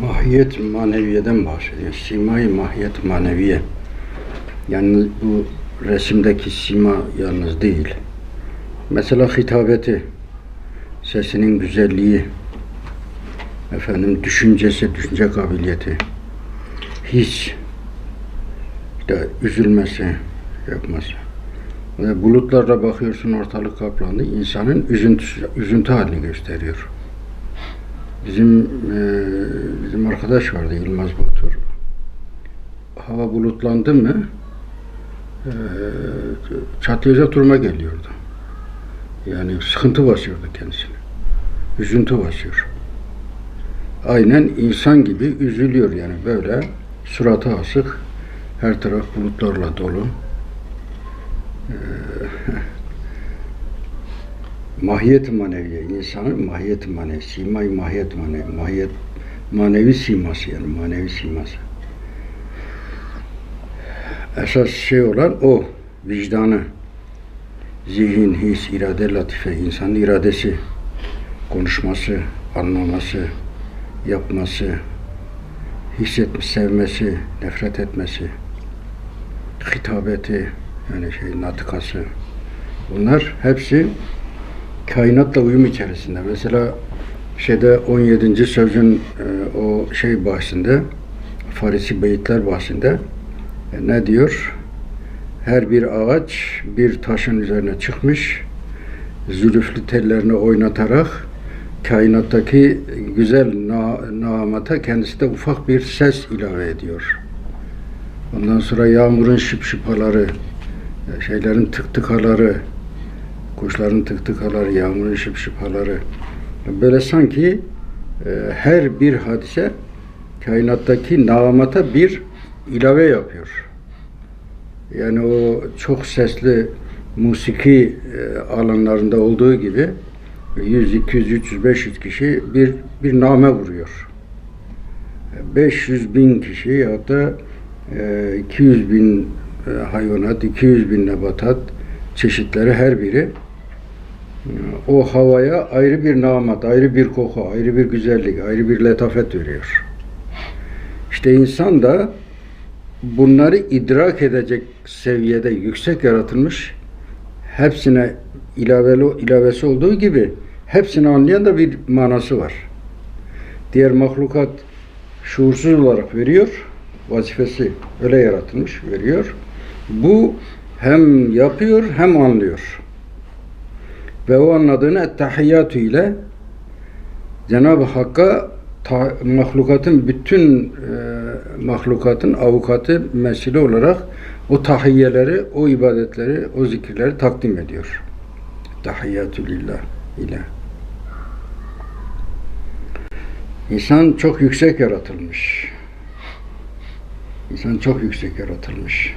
Mahiyet maneviyeden bahsediyor. Simay mahiyet maneviye. Yani bu resimdeki sima yalnız değil. Mesela hitabeti, sesinin güzelliği, efendim düşüncesi, düşünce kabiliyeti, his, işte üzülmesi, yapması. Ve bulutlarla bakıyorsun ortalık kaplandı, insanın üzüntüsü, üzüntü halini gösteriyor. Bizim e, bizim arkadaş vardı Yılmaz Batur. Hava bulutlandı mı e, çatlayacak duruma geliyordu. Yani sıkıntı basıyordu kendisine. Üzüntü basıyor. Aynen insan gibi üzülüyor yani böyle suratı asık, her taraf bulutlarla dolu. Ee, mahiyet maneviye, insanın mahiyet manevi, simay mahiyet manevi, mahiyet manevi siması yani manevi siması. Esas şey olan o, vicdanı, zihin, his, irade, latife, insanın iradesi, konuşması, anlaması, yapması, hissetmiş, sevmesi, nefret etmesi, hitabeti, yani şey natıkası. Bunlar hepsi kainatla uyum içerisinde. Mesela şeyde 17. sözün e, o şey bahsinde Farisi beyitler bahsinde e, ne diyor? Her bir ağaç bir taşın üzerine çıkmış, zülüflü tellerini oynatarak kainattaki güzel na namata kendisi de ufak bir ses ilave ediyor. Ondan sonra yağmurun şıpşıpaları, e, şeylerin tık tıkaları, kuşların tık tıkaları, yağmurun şıpşıpaları. Böyle sanki e, her bir hadise kainattaki namata bir ilave yapıyor. Yani o çok sesli musiki e, alanlarında olduğu gibi 100, 200, 300, 500 kişi bir bir name vuruyor. 500 bin kişi ya da e, 200 bin e, hayvanat, 200 bin nebatat çeşitleri her biri o havaya ayrı bir namat, ayrı bir koku, ayrı bir güzellik, ayrı bir letafet veriyor. İşte insan da bunları idrak edecek seviyede yüksek yaratılmış, hepsine ilaveli, ilavesi olduğu gibi hepsini anlayan da bir manası var. Diğer mahlukat şuursuz olarak veriyor, vazifesi öyle yaratılmış, veriyor. Bu hem yapıyor hem anlıyor. Ve o anladığını ettehiyyatü ile Cenab-ı Hakk'a ta, mahlukatın bütün e, mahlukatın avukatı mesile olarak o tahiyyeleri, o ibadetleri, o zikirleri takdim ediyor. Tahiyyatü lillah ile. İnsan çok yüksek yaratılmış. İnsan çok yüksek yaratılmış.